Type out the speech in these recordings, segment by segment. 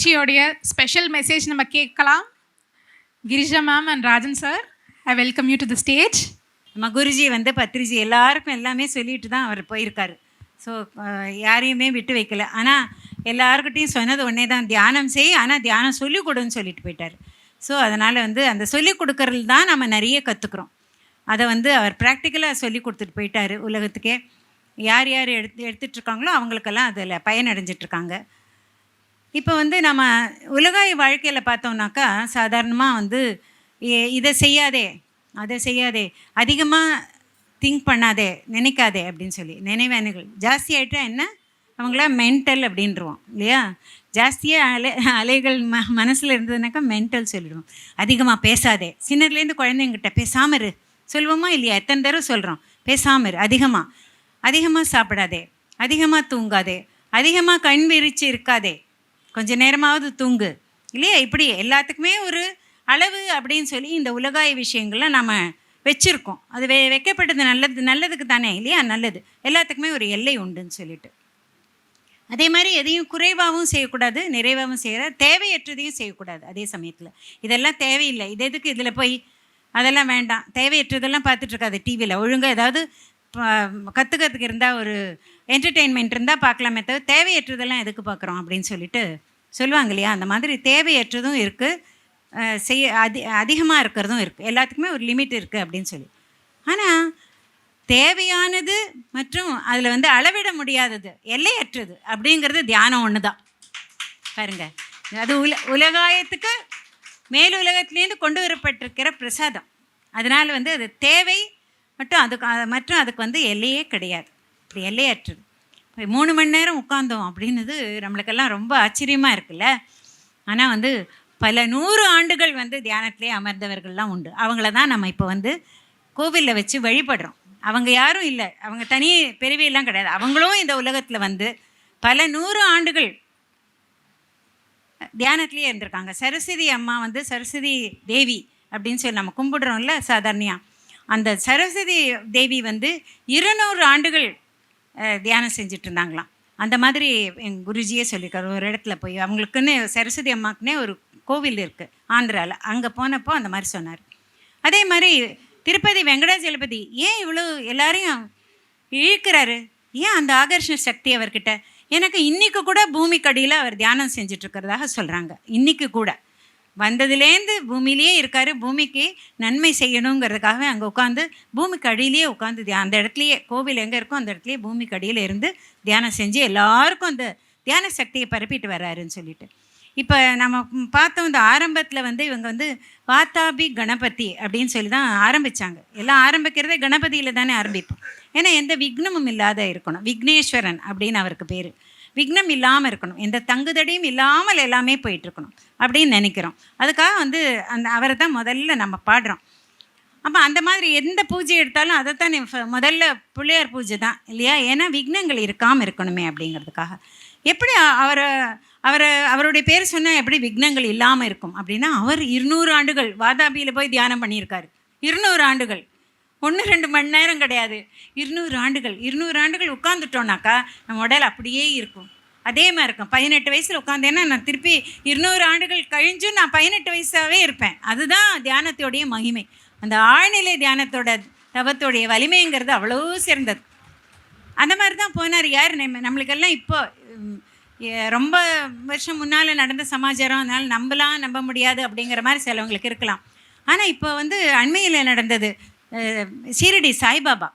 நிகழ்ச்சியோடைய special message நம்ம கேட்கலாம். Girija ma'am and Rajan sir I welcome you to the stage நம்ம குருஜி வந்து பத்ரிஜி எல்லாருக்கும் எல்லாமே சொல்லிட்டு தான் அவர் போயிருக்காரு. ஸோ யாரையுமே விட்டு வைக்கல. ஆனால் எல்லாருக்கிட்டையும் சொன்னது ஒன்றே தான். தியானம் செய் ஆனால் தியானம் சொல்லிக் கொடுன்னு சொல்லிட்டு போயிட்டார். ஸோ அதனால் வந்து அந்த சொல்லிக் கொடுக்கறது தான் நம்ம நிறைய கற்றுக்குறோம் அதை வந்து அவர் ப்ராக்டிக்கலாக சொல்லி கொடுத்துட்டு போயிட்டார் உலகத்துக்கே. யார் யார் எடுத்து எடுத்துகிட்ருக்காங்களோ அவங்களுக்கெல்லாம் அதில் பயனடைஞ்சிட்ருக்காங்க இப்போ வந்து நம்ம உலகாய் வாழ்க்கையில் பார்த்தோம்னாக்கா சாதாரணமாக வந்து இதை செய்யாதே அதை செய்யாதே அதிகமாக திங்க் பண்ணாதே நினைக்காதே அப்படின்னு சொல்லி நினைவானுகள். ஜாஸ்தி ஆகிட்டா என்ன? அவங்களாம் மென்டல் அப்படின்றவோம் இல்லையா? ஜாஸ்தியாக அலை அலைகள் ம மனசில் இருந்ததுனாக்கா மென்டல் சொல்லிடுவோம். அதிகமாக பேசாதே. சின்னதுலேருந்து குழந்தைங்கிட்ட பேசாமல் இரு. சொல்லுவோமா இல்லையா? எத்தனை தடவை சொல்கிறோம் பேசாமல் இரு. அதிகமாக அதிகமாக சாப்பிடாதே. அதிகமாக தூங்காதே. அதிகமாக கண் விரிச்சு இருக்காதே. கொஞ்ச நேரமாவது தூங்கு. இல்லையா? இப்படி எல்லாத்துக்குமே ஒரு அளவு அப்படின்னு சொல்லி இந்த உலகாய விஷயங்கள்லாம் நம்ம வச்சுருக்கோம். அது வெ வைக்கப்பட்டது நல்லது நல்லதுக்கு தானே இல்லையா? நல்லது. எல்லாத்துக்குமே ஒரு எல்லை உண்டுன்னு சொல்லிட்டு. அதே மாதிரி எதையும் குறைவாகவும் செய்யக்கூடாது நிறைவாகவும் செய்கிற தேவையற்றதையும் செய்யக்கூடாது அதே சமயத்தில். இதெல்லாம் தேவையில்லை. இது எதுக்கு இதில் போய் அதெல்லாம் வேண்டாம். தேவையற்றதெல்லாம் பார்த்துட்ருக்காது டிவியில் ஒழுங்காக ஏதாவது கற்றுக்கிறதுக்கு இருந்தால் ஒரு என்டர்டெயின்மெண்ட் இருந்தால் பார்க்கலாமே தவிர தேவையற்றதெல்லாம் எதுக்கு பார்க்குறோம் அப்படின்னு சொல்லிட்டு சொல்லுவாங்க இல்லையா? அந்த மாதிரி தேவையற்றதும் இருக்குது செய்ய அதி அதிகமாக இருக்கிறதும் இருக்குது எல்லாத்துக்குமே ஒரு லிமிட் இருக்குது அப்படின்னு சொல்லி. ஆனால் தேவையானது மற்றும் அதில் வந்து அளவிட முடியாதது எல்லையற்றது அப்படிங்கிறது தியானம் ஒன்று தான் பாருங்க. அது உல உலகாயத்துக்கு மேல் உலகத்துலேருந்து கொண்டு வரப்பட்டிருக்கிற பிரசாதம். அதனால் வந்து அது தேவை மட்டும் அதுக்கு மற்றும் அதுக்கு வந்து எல்லையே கிடையாது. இப்படி எல்லையற்றது. மூணு மணி நேரம் உட்காந்தோம் அப்படின்னது நம்மளுக்கெல்லாம் ரொம்ப ஆச்சரியமாக இருக்குல்ல. ஆனால் வந்து பல நூறு ஆண்டுகள் வந்து தியானத்திலே அமர்ந்தவர்கள்லாம் உண்டு. அவங்கள தான் நம்ம இப்போ வந்து கோவிலில் வச்சு வழிபடுறோம். அவங்க யாரும் இல்லை. அவங்க தனி பெருவியெல்லாம் கிடையாது. அவங்களும் இந்த உலகத்தில் வந்து பல நூறு ஆண்டுகள் தியானத்திலேயே இருந்திருக்காங்க. சரஸ்வதி அம்மா வந்து சரஸ்வதி தேவி அப்படின்னு சொல்லி நம்ம கும்பிடுறோம்ல சாதாரணியா. அந்த சரஸ்வதி தேவி வந்து இருநூறு ஆண்டுகள் தியானம் செஞ்சுட்டு இருந்தாங்களாம் அந்த மாதிரி எங்கள் குருஜியே சொல்லியிருக்காரு. ஒரு இடத்துல போய் அவங்களுக்குன்னு சரஸ்வதி அம்மாக்குன்னே ஒரு கோவில் இருக்குது ஆந்திராவில் அங்கே போனப்போ அந்த மாதிரி சொன்னார். அதே மாதிரி திருப்பதி வெங்கடாஜலபதி ஏன் இவ்வளோ எல்லாரையும் இழுக்கிறாரு? ஏன் அந்த ஆகர்ஷண சக்தி அவர்கிட்ட? எனக்கு இன்றைக்கு கூட பூமிக்கடியில் அவர் தியானம் செஞ்சிட்ருக்கிறதாக சொல்கிறாங்க இன்றைக்கு கூட. வந்ததுலேருந்து பூமியிலேயே இருக்கார். பூமிக்கு நன்மை செய்யணுங்கிறதுக்காக அங்கே உட்காந்து பூமிக்கு அடியிலேயே உட்காந்து தியா அந்த இடத்துலையே கோவில் எங்கே இருக்கோ அந்த இடத்துலையே பூமிக்கு அடியில் இருந்து தியானம் செஞ்சு எல்லாருக்கும் அந்த தியான சக்தியை பரப்பிட்டு வர்றாருன்னு சொல்லிட்டு. இப்போ நம்ம பார்த்தோம் இந்த ஆரம்பத்தில் வந்து இவங்க வந்து வாத்தாபி கணபதி அப்படின்னு சொல்லி தான் ஆரம்பித்தாங்க எல்லாம் ஆரம்பிக்கிறதே கணபதியில் தானே ஆரம்பிப்போம். ஏன்னா எந்த விக்னமும் இல்லாத இருக்கணும். விக்னேஸ்வரன் அப்படின்னு அவருக்கு பேர். விக்னம் இல்லாமல் இருக்கணும். எந்த தங்குதடியும் இல்லாமல் எல்லாமே போயிட்டுருக்கணும் அப்படின்னு நினைக்கிறோம். அதுக்காக வந்து அந்த அவரை தான் முதல்ல நம்ம பாடுறோம். அப்போ அந்த மாதிரி எந்த பூஜை எடுத்தாலும் அதை தான் முதல்ல பிள்ளையார் பூஜை தான் இல்லையா? ஏன்னா விக்னங்கள் இருக்காமல் இருக்கணுமே அப்படிங்கிறதுக்காக. எப்படி அவரை அவரை அவருடைய பேர் சொன்னால் எப்படி விக்னங்கள் இல்லாமல் இருக்கும் அப்படின்னா அவர் இருநூறு ஆண்டுகள் வாதாபியில் போய் தியானம் பண்ணியிருக்காரு. இருநூறு ஆண்டுகள். ஒன்று ரெண்டு மணி நேரம் கிடையாது. இருநூறு ஆண்டுகள். இருநூறு ஆண்டுகள் உட்காந்துட்டோம்னாக்கா நம்ம உடல் அப்படியே இருக்கும். அதே மாதிரி இருக்கும். பதினெட்டு வயசில் உட்காந்தேன்னா நான் திருப்பி இருநூறு ஆண்டுகள் கழிஞ்சும் நான் பதினெட்டு வயசாகவே இருப்பேன். அதுதான் தியானத்தோடைய மகிமை. அந்த ஆழ்நிலை தியானத்தோட தவத்தோடைய வலிமைங்கிறது அவ்வளோ சிறந்தது. அந்த மாதிரி தான் போனார் யார்? நம்ம நம்மளுக்கெல்லாம் இப்போ ரொம்ப வருஷம் முன்னால் நடந்த சமாச்சாரம் அதனால் நம்பலாம் நம்ப முடியாது அப்படிங்கிற மாதிரி சிலவங்களுக்கு இருக்கலாம். ஆனால் இப்போ வந்து அண்மையில் நடந்தது சீரடி ஷீரடி சாய்பாபா.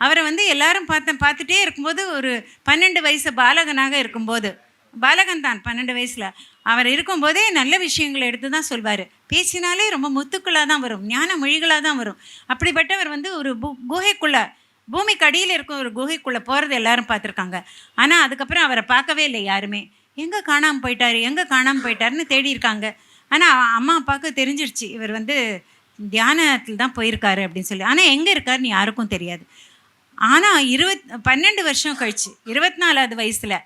அவரை வந்து எல்லாரும் பார்த்த பார்த்துட்டே இருக்கும்போது ஒரு பன்னெண்டு வயசு பாலகனாக இருக்கும்போது பாலகன் தான் பன்னெண்டு வயசில் அவர் இருக்கும்போதே நல்ல விஷயங்களை எடுத்து தான் சொல்வார். பேசினாலே ரொம்ப முத்துக்களாக தான் வரும் ஞான மொழிகளாக தான் வரும். அப்படிப்பட்டவர் வந்து ஒரு பு குகைக்குள்ளே பூமிக்கு அடியில் இருக்கும் ஒரு குகைக்குள்ளே போகிறது எல்லாரும் பார்த்துருக்காங்க. ஆனால் அதுக்கப்புறம் அவரை பார்க்கவே இல்லை யாருமே. எங்கே காணாமல் போயிட்டார் எங்கே காணாமல் போயிட்டாருன்னு தேடி இருக்காங்க ஆனால் அம்மா அப்பாவுக்கு தெரிஞ்சிருச்சு இவர் வந்து தியானத்தில் தான் போயிருக்காரு அப்படின்னு சொல்லி. ஆனால் எங்கே இருக்காருன்னு யாருக்கும் தெரியாது. ஆனால் இருபத் பன்னெண்டு வருஷம் கழிச்சு இருபத்தி நாலாவது வயசில்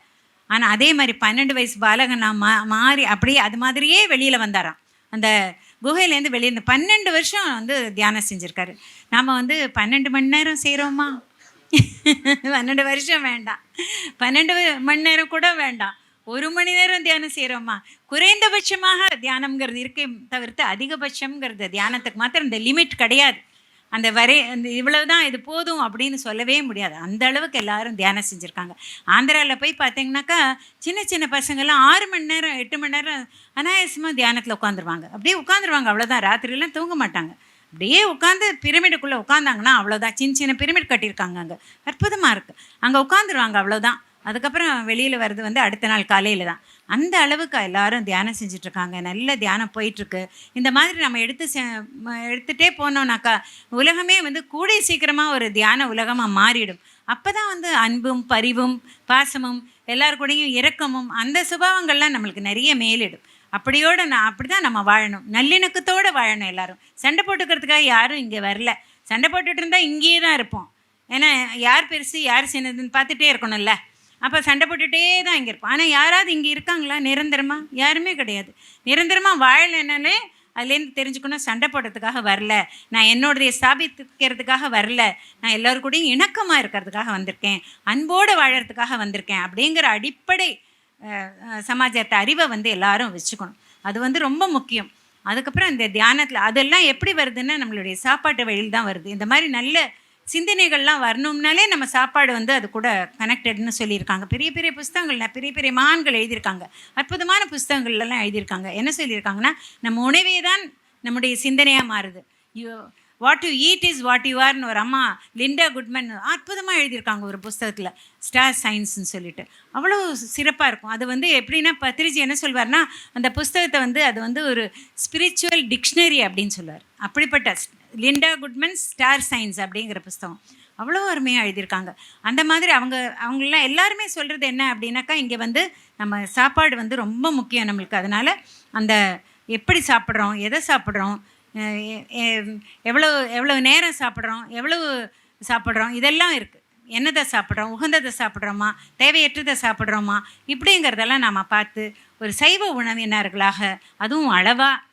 ஆனால் அதே மாதிரி பன்னெண்டு வயசு பாலகனா மா மாறி அப்படியே அது மாதிரியே வெளியில் வந்தாராம். அந்த குகையிலேருந்து வெளியே இருந்த பன்னெண்டு வருஷம் வந்து தியானம் செஞ்சுருக்காரு. நாம் வந்து பன்னெண்டு மணி நேரம் செய்கிறோமா பன்னெண்டு வருஷம் வேண்டாம். பன்னெண்டு மணி நேரம் கூட வேண்டாம். ஒரு மணி நேரம் தியானம் செய்கிறோமா குறைந்தபட்சமாக தியானம்ங்கிறது இருக்கே தவிர்த்து அதிகபட்சம்ங்கிறது தியானத்துக்கு மாத்திரம் இந்த லிமிட் கிடையாது. அந்த வரை அந்த இவ்வளவு தான் இது போதும் அப்படின்னு சொல்லவே முடியாது. அந்த அளவுக்கு எல்லாரும் தியானம் செஞ்சுருக்காங்க. ஆந்திராவில் போய் பார்த்தீங்கன்னாக்கா சின்ன சின்ன பசங்கள்லாம் ஆறு மணி நேரம் எட்டு மணி நேரம் அனாயாசமாக தியானத்தில் உட்காந்துருவாங்க அப்படியே உட்காந்துருவாங்க அவ்வளோதான் ராத்திரிலாம் தூங்க மாட்டாங்க. அப்படியே உட்காந்து பிரமிடுக்குள்ளே உட்காந்தாங்கன்னா அவ்வளோதான் சின்ன சின்ன பிரமிட் கட்டியிருக்காங்க அங்கே. அற்புதமாக இருக்குது அங்கே உட்காந்துருவாங்க அவ்வளோதான் அதுக்கப்புறம் வெளியில் வர்றது வந்து அடுத்த நாள் காலையில் தான். அந்த அளவுக்கு எல்லாரும் தியானம் செஞ்சிட்ருக்காங்க. நல்ல தியானம் போயிட்டுருக்கு இந்த மாதிரி நம்ம எடுத்து செ எடுத்துகிட்டே போனோம்னாக்கா உலகமே வந்து கூடிய சீக்கிரமாக ஒரு தியான உலகமாக மாறிடும். அப்போ தான் வந்து அன்பும் பரிவும் பாசமும் எல்லார் கூடயும் இரக்கமும் அந்த சுபாவங்கள்லாம் நம்மளுக்கு நிறைய மேலிடும். அப்படியோட நான் அப்படி தான் நம்ம வாழணும். நல்லிணக்கத்தோடு வாழணும் எல்லாரும். சண்டை போட்டுக்கிறதுக்காக யாரும் இங்கே வரல. சண்டை போட்டுட்டு இருந்தால் இங்கேயே தான் இருப்போம். ஏன்னா யார் பெருசு யார் சின்னதுன்னு பார்த்துட்டே இருக்கணும்ல. அப்போ சண்டை போட்டுகிட்டே தான் இங்கே இருப்போம். ஆனால் யாராவது இங்கே இருக்காங்களா? நிரந்தரமாக யாருமே கிடையாது. நிரந்தரமாக வாழலைனாலே அதுலேருந்து தெரிஞ்சுக்கணும். சண்டை போடுறதுக்காக வரல. நான் என்னோடைய ஸ்தாபித்துக்கிறதுக்காக வரல. நான் எல்லோரு கூடயும் இணக்கமாக இருக்கிறதுக்காக வந்திருக்கேன். அன்போடு வாழறதுக்காக வந்திருக்கேன் அப்படிங்கிற அடிப்படை சமாஜத்தை அறிவை வந்து எல்லாரும் வச்சுக்கணும். அது வந்து ரொம்ப முக்கியம். அதுக்கப்புறம் இந்த தியானத்தில் அதெல்லாம் எப்படி வருதுன்னா நம்மளுடைய சாப்பாட்டு வழியில் தான் வருது. இந்த மாதிரி நல்ல சிந்தனைகள்லாம் வரணும்னாலே நம்ம சாப்பாடு வந்து அது கூட கனெக்டட்னு சொல்லியிருக்காங்க. பெரிய பெரிய புஸ்தகங்கள்ல பெரிய பெரிய மகான்கள் எழுதியிருக்காங்க. அற்புதமான புஸ்தகங்கள்லாம் எழுதியிருக்காங்க. என்ன சொல்லியிருக்காங்கன்னா நம்ம உணவே தான் நம்முடைய சிந்தனையாக மாறுது. ஐயோ what you eat is what you ஆர்னு ஒரு அம்மா லிண்டா குட்மேன் அற்புதமாக எழுதியிருக்காங்க ஒரு புஸ்தகத்தில். ஸ்டார் சயின்ஸ்னு சொல்லிட்டு. அவ்வளோ சிறப்பாக இருக்கும். அது வந்து எப்படின்னா பத்திரிஜி என்ன சொல்வார்னா அந்த புஸ்தகத்தை வந்து அது வந்து ஒரு ஸ்பிரிச்சுவல் டிக்ஷனரி அப்படின்னு சொல்லுவார் அப்படிப்பட்ட லிண்டா குட்மேன் ஸ்டார் சயின்ஸ் அப்படிங்கிற புஸ்தகம். அவ்வளோ அருமையாக எழுதியிருக்காங்க. அந்த மாதிரி அவங்க அவங்களாம் எல்லாருமே சொல்கிறது என்ன அப்படின்னாக்கா இங்கே வந்து நம்ம சாப்பாடு வந்து ரொம்ப முக்கியம் நம்மளுக்கு. அதனால் அந்த எப்படி சாப்பிட்றோம் எதை சாப்பிட்றோம் எவ்வளோ எவ்வளோ நேரம் சாப்பிட்றோம் எவ்வளவு சாப்பிட்றோம் இதெல்லாம் இருக்குது என்னதை சாப்பிட்றோம் உகந்ததை சாப்பிட்றோமா தேவையற்றதை சாப்பிட்றோமா இப்படிங்கிறதெல்லாம் நாம் பார்த்து ஒரு சைவ உணவினர்களாக அதுவும் அளவாக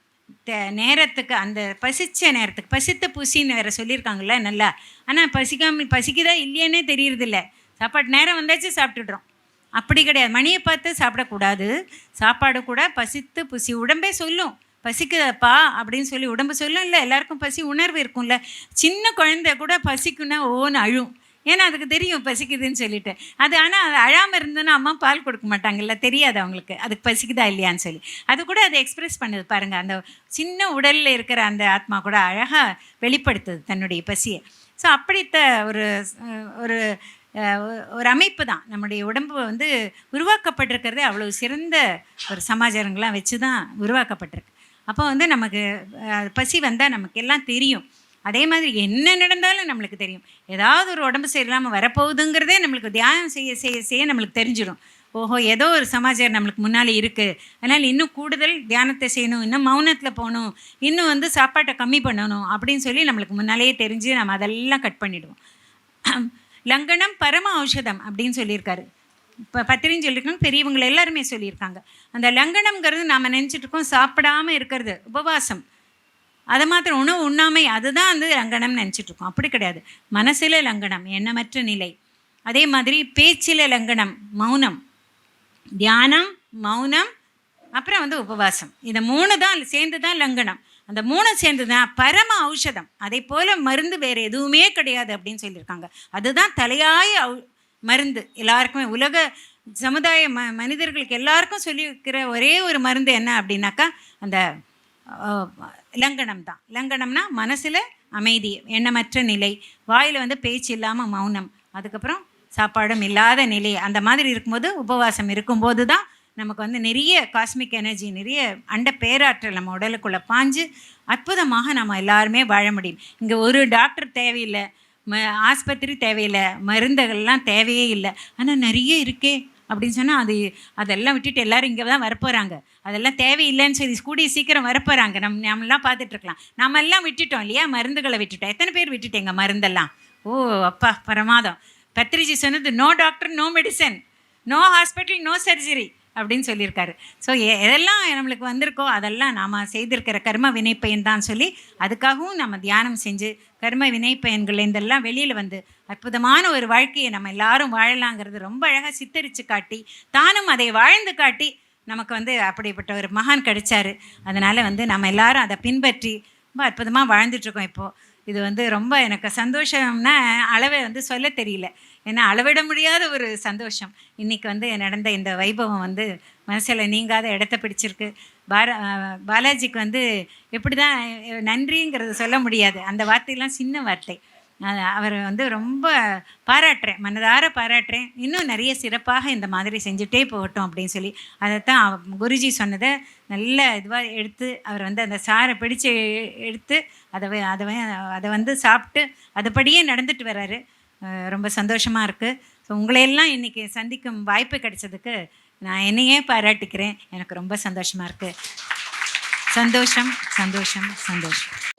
தே- நேரத்துக்கு அந்த பசிச்ச நேரத்துக்கு பசித்த பூசின்னு வேறு சொல்லியிருக்காங்கல்ல நல்லா. ஆனால் பசிக்காம பசிக்குதா இல்லையானே தெரியறதில்ல. சாப்பாடு நேரம் வந்தாச்சு சாப்பிட்டுடுறோம். அப்படி கிடையாது. மணியை பார்த்து சாப்பிடக்கூடாது. சாப்பாடு கூட பசித்து புசி உடம்பே சொல்லும். பசிக்குதப்பா அப்படின்னு சொல்லி உடம்பு சொல்லும் இல்லை எல்லாருக்கும் பசி உணர்வு இருக்கும்ல. சின்ன குழந்தை கூட பசிக்குன்னா ஓன்னு அழும். ஏன்னா அதுக்கு தெரியும் பசிக்குதுன்னு சொல்லிட்டு. அது ஆனால் அது அழாமல் இருந்ததுன்னா அம்மா பால் கொடுக்க மாட்டாங்கல்ல. தெரியாது அவங்களுக்கு. அதுக்கு பசிக்குதா இல்லையான்னு சொல்லி. அது கூட அதை எக்ஸ்பிரஸ் பண்ணுது பாருங்கள் அந்த சின்ன உடலில் இருக்கிற அந்த ஆத்மா கூட அழகாக வெளிப்படுத்துது தன்னுடைய பசியை. ஸோ அப்படித்த ஒரு ஒரு ஒரு அமைப்பு தான். நம்முடைய உடம்பு வந்து உருவாக்கப்பட்டிருக்கிறதே அவ்வளோ சிறந்த ஒரு சமாச்சாரங்கள்லாம் வச்சு தான் உருவாக்கப்பட்டிருக்கு. அப்போ வந்து நமக்கு பசி வந்தால் நமக்கு எல்லாம் தெரியும். அதே மாதிரி என்ன நடந்தாலும் நம்மளுக்கு தெரியும். ஏதாவது ஒரு உடம்பு சரியில்லாமல் வரப்போகுதுங்கிறதே நம்மளுக்கு தியானம் செய்ய செய்ய செய்ய நம்மளுக்கு தெரிஞ்சிடும் ஓஹோ ஏதோ ஒரு சமாச்சாரம் நம்மளுக்கு முன்னாலே இருக்குது அதனால் இன்னும் கூடுதல் தியானத்தை செய்யணும் இன்னும் மௌனத்தில் போகணும் இன்னும் வந்து சாப்பாட்டை கம்மி பண்ணணும் அப்படின்னு சொல்லி நம்மளுக்கு முன்னாலேயே தெரிஞ்சு நம்ம அதெல்லாம் கட் பண்ணிவிடுவோம் லங்கனம் பரம ஔஷதம் அப்படின்னு சொல்லியிருக்காரு. இப்போ பத்திரின்னு சொல்லியிருக்காங்க பெரியவங்க எல்லாருமே சொல்லியிருக்காங்க. அந்த லங்கனம்ங்கிறது நாம் நினச்சிட்ருக்கோம் சாப்பிடாமல் சாப்பிடாம இருக்கிறது உபவாசம். அதை மாத்திரம் உணவு உண்ணாமை அதுதான் வந்து லங்கனம்னு நினச்சிட்ருக்கோம். அப்படி கிடையாது. மனசில் லங்கனம் எண்ணமற்ற நிலை. அதே மாதிரி பேச்சில் லங்கனம் மௌனம். தியானம் மௌனம் அப்புறம் வந்து உபவாசம். இந்த மூணு தான் சேர்ந்து தான் லங்கனம். அந்த மூணு சேர்ந்து தான் பரம ஔஷதம். அதே போல் மருந்து வேறு எதுவுமே கிடையாது அப்படின்னு சொல்லியிருக்காங்க. அதுதான் தலையாய மருந்து. எல்லாருக்குமே உலக சமுதாய ம மனிதர்களுக்கு எல்லாருக்கும் சொல்லி வைக்கிற ஒரே ஒரு மருந்து என்ன அப்படின்னாக்கா அந்த அஹ், லங்கனம் தான். லங்கனம்னா மனசில் அமைதி எண்ணமற்ற நிலை வாயில் வந்து பேச்சு இல்லாமல் மௌனம் அதுக்கப்புறம் சாப்பாடும் இல்லாத நிலை அந்த மாதிரி இருக்கும்போது உபவாசம் இருக்கும்போது தான் நமக்கு வந்து நிறைய காஸ்மிக் எனர்ஜி நிறைய அண்ட பேராற்றல் நம்ம உடலுக்குள்ளே பாஞ்சு அற்புதமாக நம்ம எல்லாருமே வாழ முடியும். இங்கே ஒரு டாக்டர் தேவையில்லை ம ஆஸ்பத்திரி தேவையில்லை மருந்துகள்லாம் தேவையே இல்லை. ஆனால் நிறைய இருக்கே அப்படின்னு சொன்னால் அது அதெல்லாம் விட்டுட்டு எல்லாரும் இங்கே தான் வரப்போகிறாங்க அதெல்லாம் தேவையில்லைன்னு சொல்லி கூடிய சீக்கிரம் வரப்போகிறாங்க நம்ம நம்மளாம் பார்த்துட்ருக்கலாம் நம்ம எல்லாம் விட்டுட்டோம் இல்லையா? மருந்துகளை விட்டுட்டோம். எத்தனை பேர் விட்டுட்டேங்க மருந்தெல்லாம்? ஓ அப்பா பிரமாதம். பத்திரிஜி சொன்னது no doctor no medicine no hospital no surgery அப்படின்னு சொல்லியிருக்காரு. ஸோ எதெல்லாம் நம்மளுக்கு வந்திருக்கோ அதெல்லாம் நாம் செய்திருக்கிற கர்ம வினைப்பயன் தான் சொல்லி அதுக்காகவும் நம்ம தியானம் செஞ்சு கர்ம வினைப்பயன்கள் இதெல்லாம் வெளியில் வந்து அற்புதமான ஒரு வாழ்க்கையை நம்ம எல்லாரும் வாழலாங்கிறது ரொம்ப அழகாக சித்தரித்து காட்டி தானும் அதை வாழ்ந்து காட்டி நமக்கு வந்து அப்படிப்பட்ட ஒரு மகான் கிடைச்சாரு. அதனால் வந்து நம்ம எல்லாரும் அதை பின்பற்றி ரொம்ப அற்புதமாக வாழ்ந்துட்டுருக்கோம் இப்போது இது வந்து ரொம்ப எனக்கு சந்தோஷம்னா அளவை வந்து சொல்ல தெரியல. ஏன்னா அளவிட முடியாத ஒரு சந்தோஷம். இன்றைக்கி வந்து நடந்த இந்த வைபவம் வந்து மனசில் நீங்காத இடத்த பிடிச்சிருக்கு. பார பாலாஜிக்கு வந்து எப்படி தான் நன்றிங்கிறது சொல்ல முடியாது. அந்த வார்த்தையெல்லாம் சின்ன வார்த்தை. அவர் அவரை வந்து ரொம்ப பாராட்டுறேன். மனதார பாராட்டுறேன். இன்னும் நிறைய சிறப்பாக இந்த மாதிரி செஞ்சுட்டே போகட்டும் அப்படின்னு சொல்லி. அதைத்தான் குருஜி சொன்னதை நல்ல இதுவாக எடுத்து அவர் வந்து அந்த சாரை பிடிச்சு எடுத்து அதை அதை அதை வந்து சாப்பிட்டு அதுபடியே நடந்துட்டு வர்றாரு ரொம்ப சந்தோஷமாக இருக்குது ஸோ உங்களையெல்லாம் இன்றைக்கி சந்திக்கும் வாய்ப்பு கிடைச்சதுக்கு நான் என்னையே பாராட்டிக்கிறேன். எனக்கு ரொம்ப சந்தோஷமாக இருக்குது சந்தோஷம் சந்தோஷம் சந்தோஷம்.